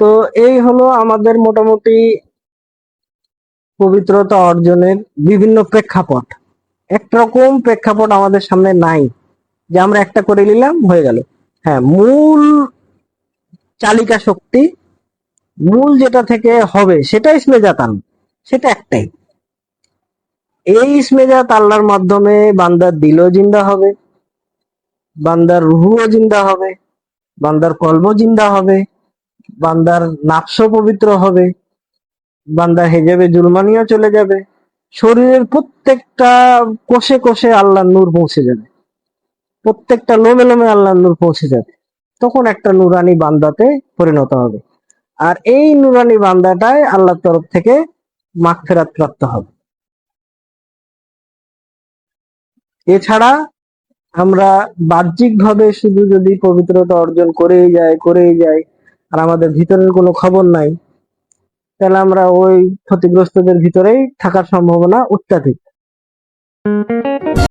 তো এই হলো আমাদের মোটামুটি পবিত্রতা অর্জনের বিভিন্ন প্রেক্ষাপট। একরকম প্রেক্ষাপট আমাদের সামনে নাই, যে আমরা একটা করে নিলাম, হয়ে গেল। হ্যাঁ মূল চালিকা শক্তি, মূল যেটা থেকে হবে সেটা ইসমেজাতান সেটা একটাই। এই ইসমেজাত আল্লাহর মাধ্যমে বান্দার দিলও জিন্দা হবে, বান্দার রুহুও জিন্দা হবে, বান্দার কলব জিন্দা হবে বান্দার নাফস পবিত্র হবে বান্দার হেজাবে জুলমানিও চলে যাবে, শরীরের প্রত্যেকটা কোষে কোষে আল্লাহর নূর পৌঁছে যাবে। প্রত্যেকটা লোমে লোমে আল্লাহর নূর পৌঁছে যাবে। তখন একটা নুরানি বান্দাতে পরিণত হবে। আর এই নুরানি বান্দাটাই আল্লাহর তরফ থেকে মাগফিরাত প্রাপ্ত হবে। এছাড়া আমরা বাহ্যিকভাবে শুধু যদি পবিত্রতা অর্জন করেই যাই করেই যাই আর আমাদের ভিতরের কোনো খবর নাই তাহলে আমরা ওই ক্ষতিগ্রস্তদের ভিতরেই থাকার সম্ভাবনা অত্যাধিক।